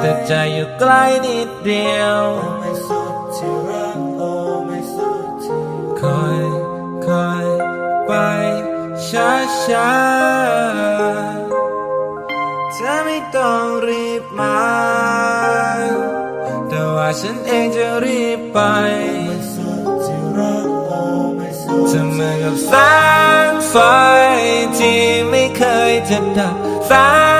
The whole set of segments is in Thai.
แต่ใจอยู่ใกล้นิดเดียว คอยคอยไปช้าช้าๆเธอไม่ต้องรีบมา แต่ว่าฉันเองจะรีบไปเธอเหมือนกับแสงไฟที่ไม่เคยจะดับแสน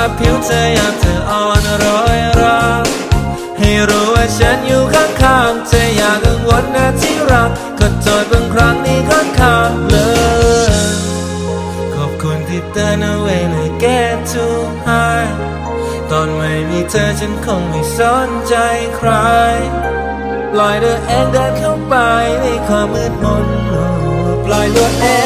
เขาผิวเธอยามเธออ่อนร้อยราให้รู้ว่าฉันอยู่ข้างๆเธออย่ากังวลนะที่รักก็โทษบางครั้งนี้ค่อนข้างเลยขอบคุณที่เตือนเอาไว้ในแก้ทุกหายตอนไม่มีเธอฉันคงไม่สนใจใครลอยตัวเองเดินเข้าไปในความมืดมนปล่อยตัวเอง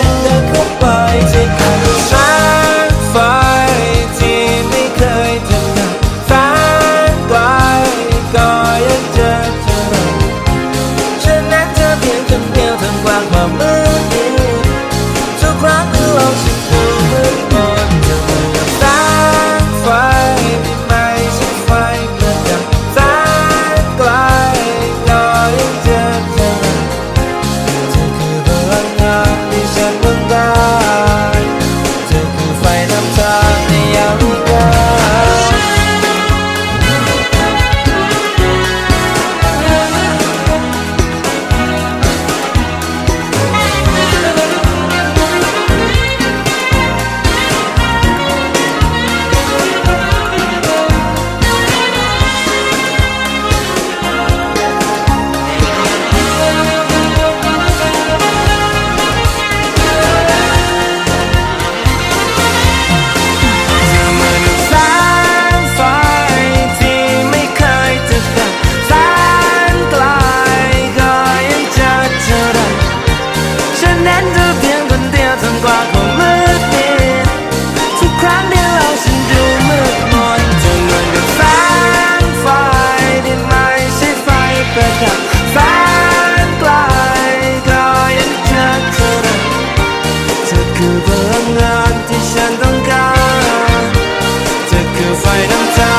them time